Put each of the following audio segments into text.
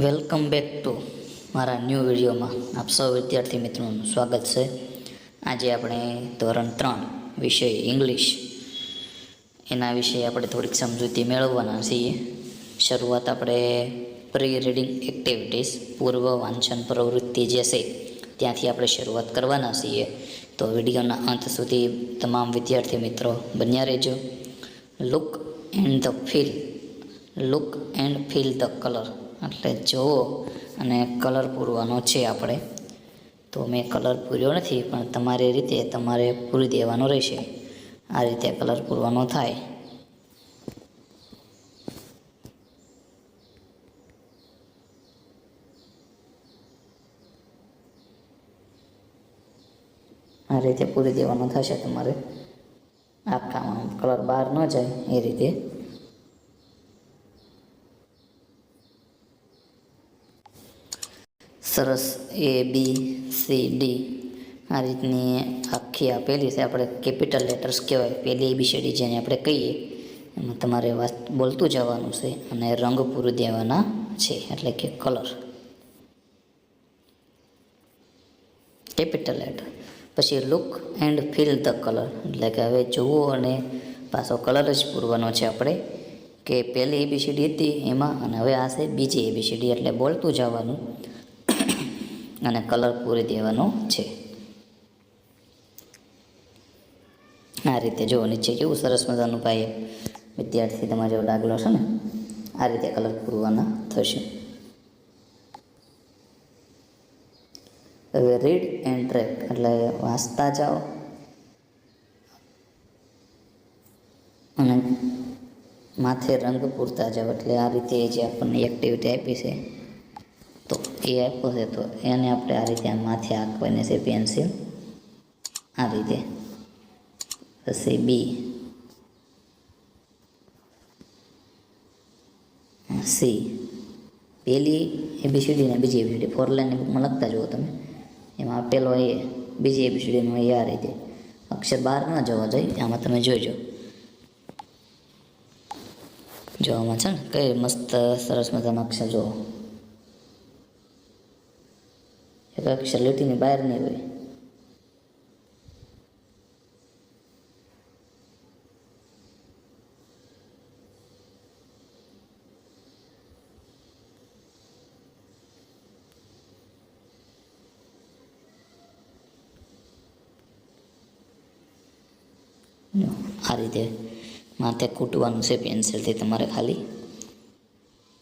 Welcome back to મારા new વિડીયોમાં. આપ સૌ વિદ્યાર્થી મિત્રોનું સ્વાગત છે. આજે આપણે ધોરણ ત્રણ વિષય ઇંગ્લિશ. એના વિશે આપણે થોડીક સમજૂતી મેળવવાના છીએ. શરૂઆત આપણે પ્રી રીડિંગ એક્ટિવિટીઝ, પૂર્વ વાંચન પ્રવૃત્તિ જે છે, ત્યાંથી આપણે શરૂઆત કરવાના છીએ. તો વિડીયોના અંત સુધી તમામ વિદ્યાર્થી મિત્રો બન્યા રહેજો. Look and the feel look and feel the colour એટલે જુઓ અને કલર પૂરવાનો છે આપણે, તો મેં કલર પૂર્યો નથી, પણ તમારી રીતે તમારે પૂરી દેવાનો રહેશે. આ રીતે કલર પૂરવાનો થાય. આ રીતે પૂરી દેવાનો થશે તમારે. આખામાં કલર બહાર ન જાય એ રીતે. સરસ એ બી સી ડી આ રીતની આખી આપેલી છે, આપણે કેપિટલ લેટર્સ કહેવાય. પહેલી એબીસીડી જેને આપણે કહીએ. એમાં તમારે વાત બોલતું જવાનું છે અને રંગ પૂરું દેવાના છે, એટલે કે કલર કેપિટલ લેટર પછી look and feel the colour એટલે કે હવે જુઓ અને પાછો કલર જ પૂરવાનો છે આપણે. કે પહેલી એબીસીડી હતી એમાં અને હવે આ છે બીજી એબીસીડી એટલે બોલતું જવાનું. અને કલર પૂરી દેવાનો છે. આ રીતે જો નીચે કેવું સરસ મજાનું ભાઈ વિદ્યાર્થી તમારે ડાગલો છે ને, આ રીતે કલર પૂરવાના થશે. હવે રીડ એન્ડ ટ્રેક એટલે વાંચતા જાઓ. અને માથે રંગ પૂરતા જાઓ, એટલે આ રીતે જે આપણને એક્ટિવિટી આપી છે. એ આપ્યો છે તો એને આપણે આ રીતે માથે આંકવાની છે પેન્સિલ આ રીતે. પછી બી સી પહેલી એબીસીડી ને બીજી એબીસીડી ફોર લાઈન બુકમાં લખતા જુઓ તમે. એમાં પેલો એ બીજી એબીસીડીનો એ આ રીતે. અક્ષર બહાર ન જવા જોઈએ આમાં તમે જોઈજો જોવામાં છે ને, કઈ મસ્ત સરસ મજાના અક્ષર જુઓ. એક અક્ષર લીટીની બહાર નહીં હોય. આ રીતે માથે કૂટવાનું છે પેન્સિલથી તમારે ખાલી.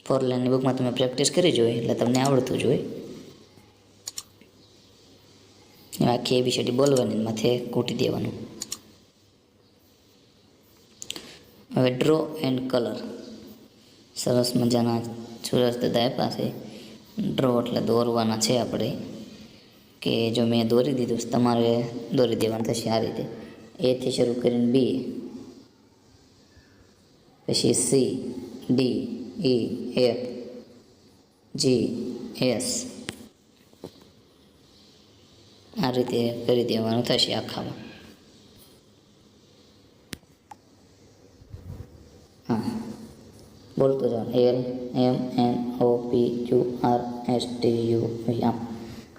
ફોર લાઈનની બુકમાં તમે પ્રેક્ટિસ કરી જોઈએ એટલે તમને આવડતું જોઈએ આખી એબીસીડી બોલવાની માથે કૂટી દેવાનું. હવે ડ્રો એન્ડ કલર સરસ મજાના સુરજ દાદા પાસે ડ્રો એટલે દોરવાના છે આપણે. કે જો મેં દોરી દીધું તમારે દોરી દેવાનું થશે આ રીતે. એથી શરૂ કરીને બી પછી C D E F G S આ રીતે કરી દેવાનું થશે આખામાં. હા. બોલતો જાઓ. L M, N, O, P, Q, R, S, T, U આમ.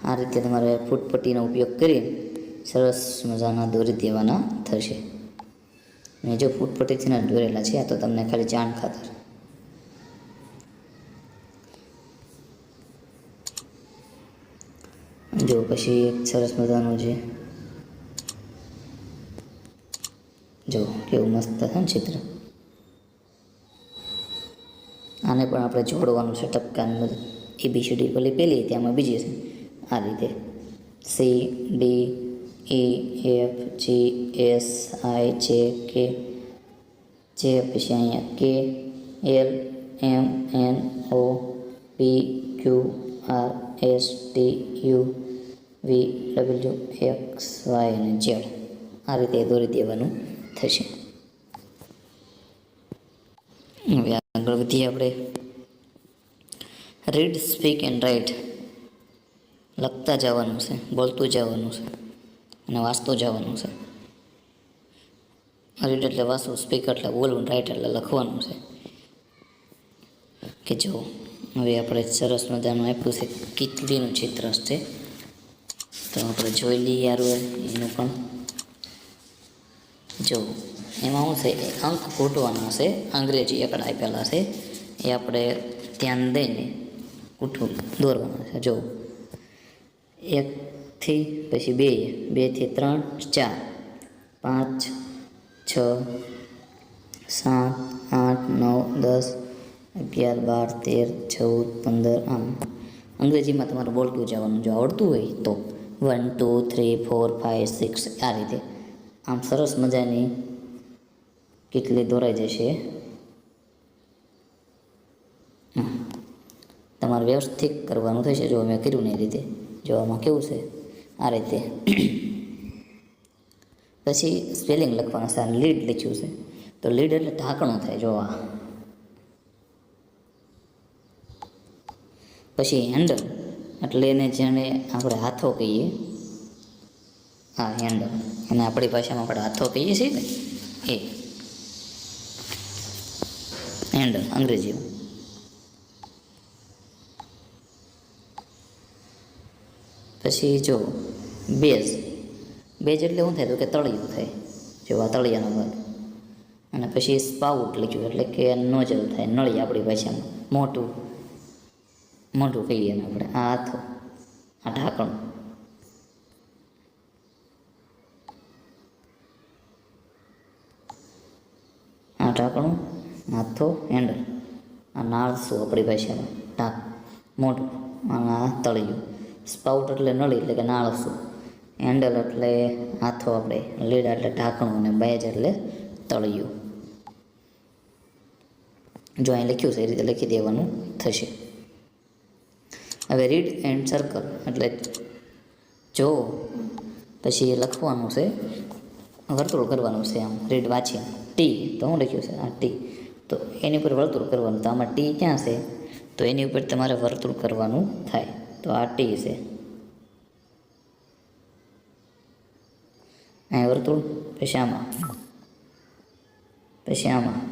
આ રીતે તમારે ફૂટપટ્ટીનો ઉપયોગ કરી સરસ મજાના દોરી દેવાના થશે. મેં જો ફૂટપટ્ટીથી ના દોરેલા છે, આ તો તમને ખાલી જાણ ખાતર. જો, પછી એક સરસ મજાનું છે જો, કેવું મસ્ત છે ને ચિત્ર. આને પણ આપણે જોડવાનું છે ટપકાની મદદ એબીસીડી પેલી પેલી હતી, આમાં બીજી છે. આ રીતે. C, D E F, G, S, I, J, K, J, પછી અહીંયા K, L, M, N, O, P, Q, R, S, T, U V W X Y અને ઝેડ આ રીતે દોરી દેવાનું થશે. હવે આગળ વધીએ આપણે. રીડ સ્પીક એન્ડ રાઇટ લખતા જવાનું છે, બોલતું જવાનું છે અને વાંચતું જવાનું છે. રીડ એટલે વાંચવું સ્પીક એટલે બોલવું રાઇટ એટલે લખવાનું છે. કે જો, હવે આપણે સરસ મજાનું આપ્યું છે, કીટલીનું ચિત્ર છે. તો આપણે જોઈ લઈએ યાર એનું પણ. જો, એમાં શું છે? અંક ઘૂંટવાના છે. અંગ્રેજી એકડા આપેલા છે. એ આપણે ધ્યાન દઈને ઉઠવું દોરવાનું છે. જો એકથી પછી બે બેથી ત્રણ, ચાર, પાંચ, છ, સાત, આઠ, નવ, દસ, અગિયાર, બાર, તેર, ચૌદ, પંદર, આમ. અંગ્રેજીમાં તમારે બોલતું જવાનું જો આવડતું હોય તો. One two three four five six આ રીતે. આમ સરસ મજાની કેટલી દોરાઈ જશે. તમારે વ્યવસ્થિત કરવાનું થશે. જો મેં કર્યું ને એ રીતે. જો આમાં કેવું છે? આ રીતે. પછી સ્પેલિંગ લખવાનું છે. લીડ લખ્યું છે. તો લીડ એટલે ઢાંકણું થાય. જો આ. પછી હેન્ડલ એટલે એને જેને આપણે હાથો કહીએ હા હેન્ડલ એને આપણી ભાષામાં આપણે હાથો કહીએ છીએ ને, એ હેન્ડલ અંગ્રેજીમાં પછી જો, બેઝ. બેઝ એટલે શું થાય? તો કે તળિયું થાય. જો આ તળિયાનો ભાગ. અને પછી સ્પાઉટ લખ્યું, એટલે કે નોજલ થાય, નળી આપણી ભાષામાં. મોટું. મોટું કહીએ ને આપણે, આ હાથો, આ ઢાંકણું. આ ઢાંકણું, હાથો, હેન્ડલ, આ નાળસું આપણી ભાષામાં? ઢાંક મોટું આ તળિયું. સ્પાઉટ એટલે નળી એટલે કે નાળસું હેન્ડલ એટલે હાથો આપણે, લીડા એટલે ઢાંકણું અને બેજ એટલે તળિયું. જો અહીં લખ્યું છે, એ રીતે લખી દેવાનું થશે. હવે રીડ એન્ડ સર્કલ એટલે જો, પછી લખવાનું છે, વર્તુળ કરવાનું છે આમ રીડ વાંચી ટી તો હું લખ્યું છે? આ ટી તો એની ઉપર વર્તુળ કરવાનું. તો આમાં ટી ક્યાં છે? તો એની ઉપર તમારે વર્તુળ કરવાનું થાય. તો આ ટી છે. અહીં વર્તુળ, પછી આમાં. પછી આમાં.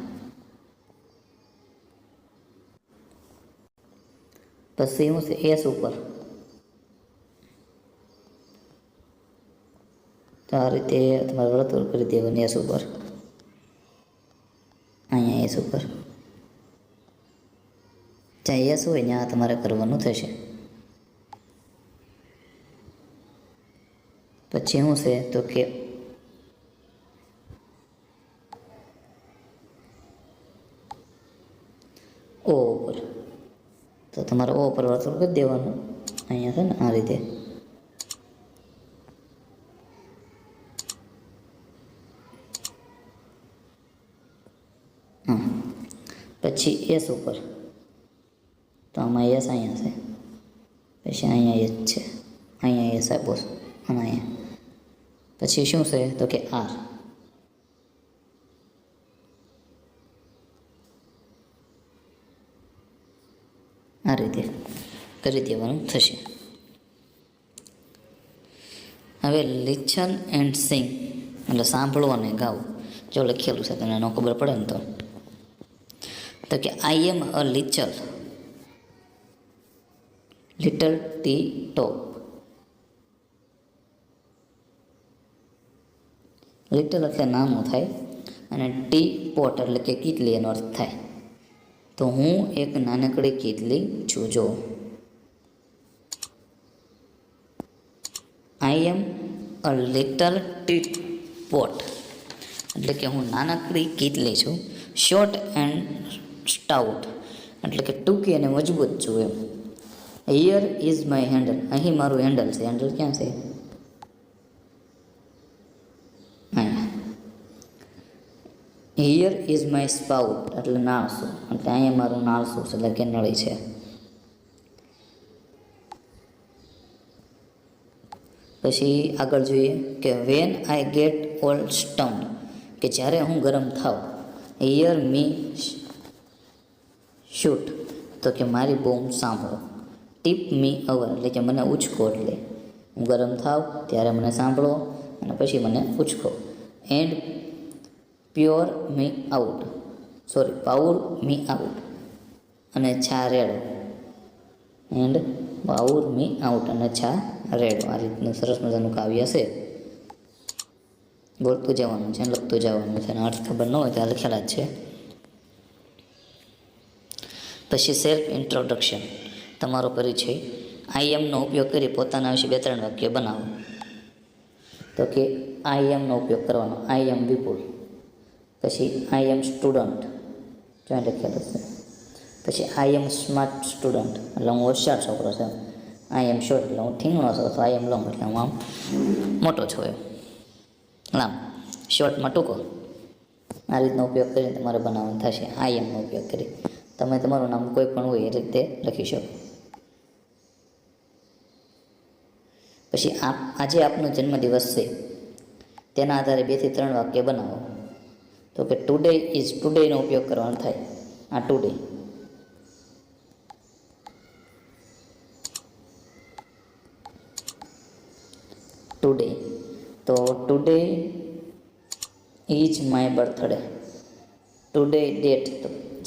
પછી હું છે એસ ઉપર તો આ રીતે તમારે વર્તુળ કરી દેવાનું એસ ઉપર અહીંયા એસ ઉપર જ્યાં એસ હોય ત્યાં તમારે કરવાનું થશે પછી શું છે તો કે ઓ ઉપર તો તમારે ઓ પર વર્તુળ કરી દેવાનું. અહીંયા છે ને આ રીતે. પછી એસ ઉપર. તો આમાં એસ અહીંયા છે. પછી અહીંયા એસ છે. અહીંયા એસ આપો અને અહીંયા. પછી શું છે? તો કે આર આ રીતે કરી દેવાનું થશે. હવે લિચન એન્ડ સિંગ એટલે સાંભળો અને ગાઓ. જો લખેલું છે, તમને ન ખબર પડે ને તો. તો કે I am a little little tea top little એટલે નાનું થાય, અને ટી પોટ એટલે કે કીટલી એનો અર્થ થાય. તો હું એક નાનકડી કીટલી છું જો I am a little teapot એટલે કે હું નાનકડી કીટલી છું શોર્ટ એન્ડ સ્ટાઉટ એટલે કે ટૂંકી અને મજબૂત છું એમ. હિયર ઇઝ માય હેન્ડલ અહીં મારું હેન્ડલ છે. હેન્ડલ ક્યાં છે? હિયર ઇઝ માય સ્પાઉટ એટલે નાળસું એટલે અહીંયા મારું નાળસું છે? એટલે કે નળી છે. પછી આગળ જોઈએ કે when I get all stump કે જ્યારે હું ગરમ થાઉં હિયર મી શૂટ તો કે મારી બોમ્બ સાંભળો. ટીપ મી અવર એટલે કે મને ઉચકો એટલે. હું ગરમ થાવ ત્યારે મને સાંભળો અને પછી મને ઉચકો. And pure me out. Sorry pour me out. અને છા રેડો. એન્ડ પાઉર મી આઉટ અને છા રેડ. આ રીતનું સરસ મજાનું કાવ્ય છે. બોલતું જવાનું છે, લખતું જવાનું છે. અને અર્થ ખબર ન હોય તો આ લખેલા જ છે. પછી સેલ્ફ ઇન્ટ્રોડક્શન તમારો પરિચય. આઈ એમનો ઉપયોગ કરી પોતાના વિશે બે ત્રણ વાક્ય બનાવો. તો કે આઈ એમનો ઉપયોગ કરવાનો. આઈ એમ વિપુલ પછી આઈ એમ સ્ટુડન્ટ જોઈન્ટ લખેલું છે. પછી આઈ એમ સ્માર્ટ સ્ટુડન્ટ એટલે હું હોશિયાર છોકરો છું. આઈ એમ શોર્ટ એટલે હું ઠીંગણો છું. અથવા આઈ એમ લોંગ એટલે હું આમ મોટો છું એમ. લામ શોર્ટમાં ટૂંકો. આ રીતનો ઉપયોગ કરીને તમારે બનાવવાનું થશે. આઈ એમનો ઉપયોગ કરી. તમે તમારું નામ કોઈ પણ હોય એ રીતે લખી શકો. પછી આપ, આજે આપનો જન્મદિવસ છે. તેના આધારે બેથી ત્રણ વાક્ય બનાવો. તો કે ટુડે ઇઝ ટુડેનો ઉપયોગ કરવાનો થાય. આ ટુડે ટુડે તો today is my birthday today date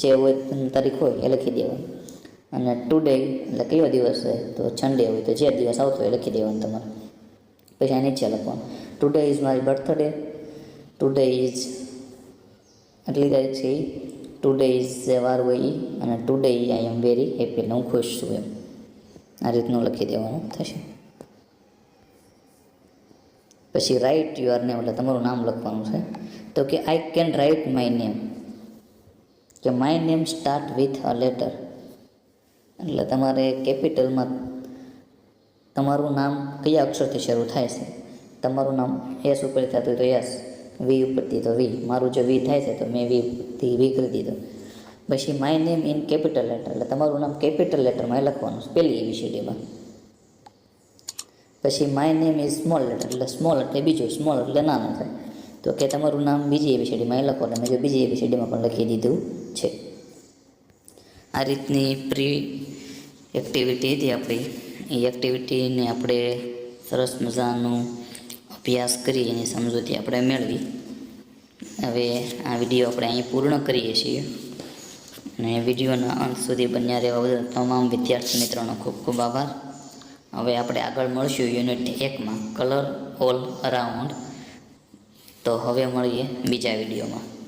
જે હોય તારીખ હોય એ લખી દેવાની. અને ટુડે એટલે કયો દિવસ હોય તો સન્ડે હોય તો જે દિવસ આવતો હોય લખી દેવાનું તમારે. પછી નીચે લખવાનું. ટુડે ઇઝ મારી બર્થડે ટુડે ઇઝ આટલી તારીખ છે ટુડે ઇઝ વાર હોય અને today I am very happy એટલે હું ખુશ છું એમ આ રીતનું લખી દેવાનું. થશે. પછી રાઇટ યુઆર નેમ એટલે તમારું નામ લખવાનું છે. તો કે I can write my name કે my name start with a letter એટલે તમારે કેપિટલમાં તમારું નામ કયા અક્ષરથી શરૂ થાય છે? તમારું નામ એસ ઉપર થતું હોય તો એસ વી ઉપરથી તો વી મારું જો વી થાય છે તો મેં વીથી વી કરી દીધું. પછી my name in capital letter એટલે તમારું નામ કેપિટલ લેટરમાં લખવાનું પહેલી એબીસીડીમાં પછી my name is small letter એટલે સ્મોલ એટલે બીજું સ્મોલ એટલે નાનું થાય. તો કે તમારું નામ બીજી એબીસીડીમાં એ લખો એટલે મેં જો બીજી એબીસીડીમાં પણ લખી દીધું છે. આ રીતની પ્રી એક્ટિવિટી હતી આપણી. એ એક્ટિવિટીને આપણે સરસ મજાનું અભ્યાસ કરી એની સમજૂતી આપણે મેળવી. હવે આ વીડિયો આપણે અહીં પૂર્ણ કરીએ છીએ. અને વિડીયોના અંત સુધી બન્યા રહેવા બદલ તમામ વિદ્યાર્થી મિત્રોનો ખૂબ ખૂબ આભાર. હવે આપણે આગળ મળશું યુનિટ એકમાં, કલર ઓલ અરાઉન્ડ. તો હવે મળીએ બીજા વિડીયોમાં.